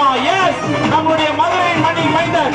ஆமா எஸ் நம்முடைய மதுரை மணி மைந்தன்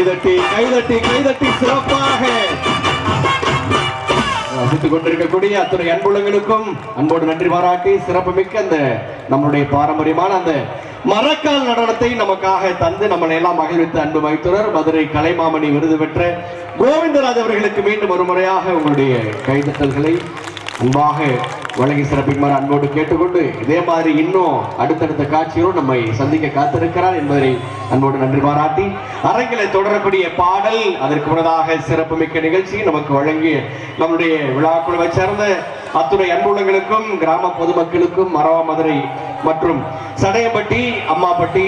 கைதட்டி கைதட்டி கைதட்டி சிறப்பாக. ரசித்துக் கொண்டிருக்கக்கூடிய அத்தனை அன்புலங்களுக்கும் அன்போடு நன்றி பாராட்டி சிறப்பு மிக்க அந்த நம்முடைய பாரம்பரியமான அந்த மரக்கால் நடனத்தை நமக்காக தந்து நம்மளை எல்லாம் மகிழ்வித்த அன்பு மைத்துனர் மதுரை கலைமாமணி விருது பெற்ற கோவிந்தராஜ் அவர்களுக்கு மீண்டும் ஒரு முறையாக உங்களுடைய கைதட்டல்களை அன்பாக வழங்கி சிறப்பிக்குமாறு அன்போடு கேட்டுக்கொண்டு இதே மாதிரி இன்னும் அடுத்தடுத்த காட்சியோடு நம்மை சந்திக்க காத்திருக்கிறார் என்பதை அன்போடு நன்றி பாராட்டி அரங்கில தொடரக்கூடிய பாடல் அதற்கு முன்னதாக சிறப்புமிக்க நிகழ்ச்சி நமக்கு வழங்கிய நம்முடைய விழாக்குழுவை சேர்ந்த அத்துணை அன்புள்ளங்களுக்கும் கிராம பொதுமக்களுக்கும் மரவா மதுரை மற்றும் சடையப்பட்டி அம்மாப்பட்டி